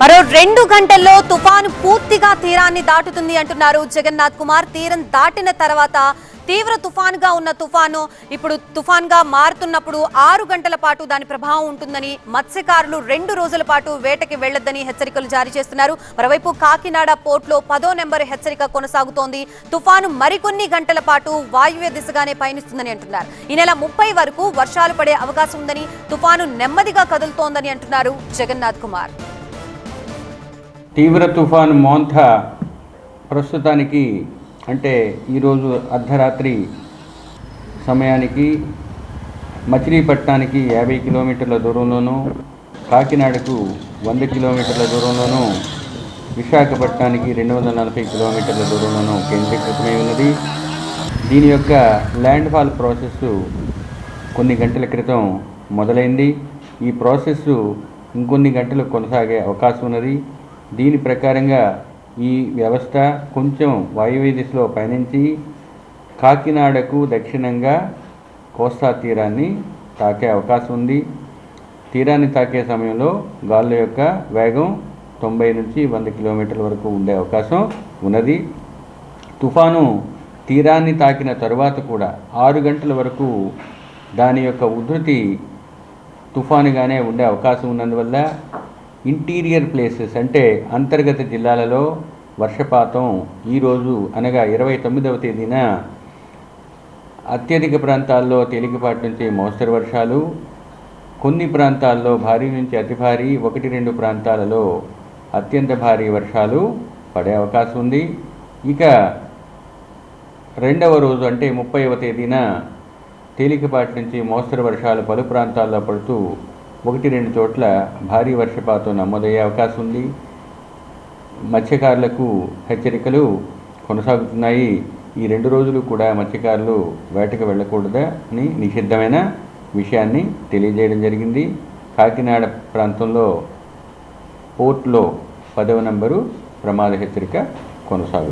మరో రెండు గంటల్లో తుఫాను పూర్తిగా తీరాన్ని దాటుతుంది అంటున్నారు జగన్నాథ్ కుమార్. తీరం దాటిన తర్వాత తీవ్ర తుఫాన్గా ఉన్న తుఫాను ఇప్పుడు తుఫాన్గా మారుతున్నప్పుడు ఆరు గంటల పాటు దాని ప్రభావం ఉంటుందని మత్స్యకారులు రెండు రోజుల పాటు వేటకి వెళ్ళొద్దని హెచ్చరికలు జారీ చేస్తున్నారు. మరోవైపు కాకినాడ పోర్టులో పదో నెంబర్ హెచ్చరిక కొనసాగుతోంది. తుఫాను మరికొన్ని గంటల పాటు వాయువ్య దిశగానే పయనిస్తుందని అంటున్నారు. ఈ నెల ముప్పై వరకు వర్షాలు పడే అవకాశం ఉందని తుఫాను నెమ్మదిగా కదులుతోందని అంటున్నారు జగన్నాథ్ కుమార్. తీవ్ర తుఫాను మోంథ ప్రస్తుతానికి అంటే ఈరోజు అర్ధరాత్రి సమయానికి మచిలీపట్నానికి యాభై కిలోమీటర్ల దూరంలోనూ కాకినాడకు వంద కిలోమీటర్ల దూరంలోనూ విశాఖపట్నానికి రెండు వందల నలభై కిలోమీటర్ల దూరంలోనూ కేంద్రీకృతమై ఉన్నది. దీని యొక్క ల్యాండ్ ఫాల్ ప్రాసెస్ కొన్ని గంటల క్రితం మొదలైంది. ఈ ప్రాసెస్ ఇంకొన్ని గంటలు కొనసాగే అవకాశం ఉన్నది. దీని ప్రకారంగా ఈ వ్యవస్థ కొంచెం వాయువ్య దిశలో పయనించి కాకినాడకు దక్షిణంగా కోస్తా తీరాన్ని తాకే అవకాశం ఉంది. తీరాన్ని తాకే సమయంలో గాలుల యొక్క వేగం తొంభై నుంచి వంద కిలోమీటర్ల వరకు ఉండే అవకాశం ఉన్నది. తుఫాను తీరాన్ని తాకిన తరువాత కూడా ఆరు గంటల వరకు దాని యొక్క ఉధృతి తుఫానుగానే ఉండే అవకాశం ఉన్నందువల్ల ఇంటీరియర్ ప్లేసెస్ అంటే అంతర్గత జిల్లాలలో వర్షపాతం ఈరోజు అనగా ఇరవై తొమ్మిదవ తేదీన అత్యధిక ప్రాంతాల్లో తేలికపాటి నుంచి మోస్తరు వర్షాలు కొన్ని ప్రాంతాల్లో భారీ నుంచి అతి భారీ ఒకటి రెండు ప్రాంతాలలో అత్యంత భారీ వర్షాలు పడే అవకాశం ఉంది. ఇక రెండవ రోజు అంటే ముప్పైవ తేదీన తేలికపాటి నుంచి మోస్తరు వర్షాలు పలు ప్రాంతాల్లో పడుతూ ఒకటి రెండు చోట్ల భారీ వర్షపాతం నమోదయ్యే అవకాశం ఉంది. మత్స్యకారులకు హెచ్చరికలు కొనసాగుతున్నాయి. ఈ రెండు రోజులు కూడా మత్స్యకారులు వేటకు వెళ్ళకూడదా అని నిషిద్ధమైన విషయాన్ని తెలియజేయడం జరిగింది. కాకినాడ ప్రాంతంలో పోర్ట్లో పదవ నంబరు ప్రమాద హెచ్చరిక కొనసాగుతుంది.